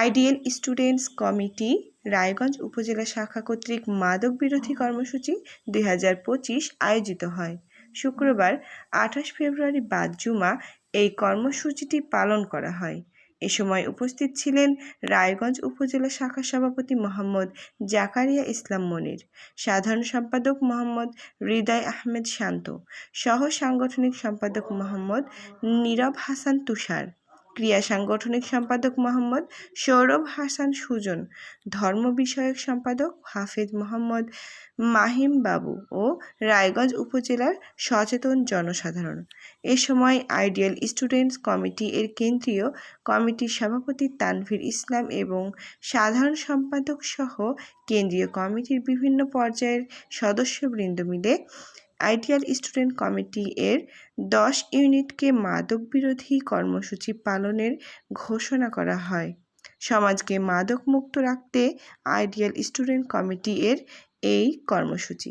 Ideal students committee Raiganj উপজেলা শাখা কর্তৃক মাদক বিরোধী কর্মসূচি দুই হাজার পঁচিশ আয়োজিত হয়। শুক্রবার আঠাশ ফেব্রুয়ারি বাদ জুমা এই কর্মসূচিটি পালন করা হয়। এ সময় উপস্থিত ছিলেন রায়গঞ্জ উপজেলা শাখা সভাপতি মোহাম্মদ জাকারিয়া ইসলাম মনির সাধারণ সম্পাদক মোহাম্মদ হৃদয় আহমেদ শান্ত সহ সাংগঠনিক সম্পাদক মোহাম্মদ নীরব হাসান তুষার। ক্রিয়া সাংগঠনিক সম্পাদক মোহাম্মদ সৌরভ হাসান সুজন, ধর্ম বিষয়ক সম্পাদক হাফেজ মোহাম্মদ মাহিম বাবু ও রায়গঞ্জ উপজেলার সচেতন জনসাধারণ। এ সময় আইডিয়াল স্টুডেন্টস কমিটি এর কেন্দ্রীয় কমিটির সভাপতি তানভীর ইসলাম এবং সাধারণ সম্পাদক সহ কেন্দ্রীয় কমিটির বিভিন্ন পর্যায়ের সদস্যবৃন্দ মিলে আইডিয়াল স্টুডেন্ট কমিটি এর দশ ইউনিটকে মাদক বিরোধী কর্মসূচি পালনের ঘোষণা করা হয়। সমাজকে মাদক মুক্ত রাখতে আইডিয়াল স্টুডেন্ট কমিটি এর এই কর্মসূচি।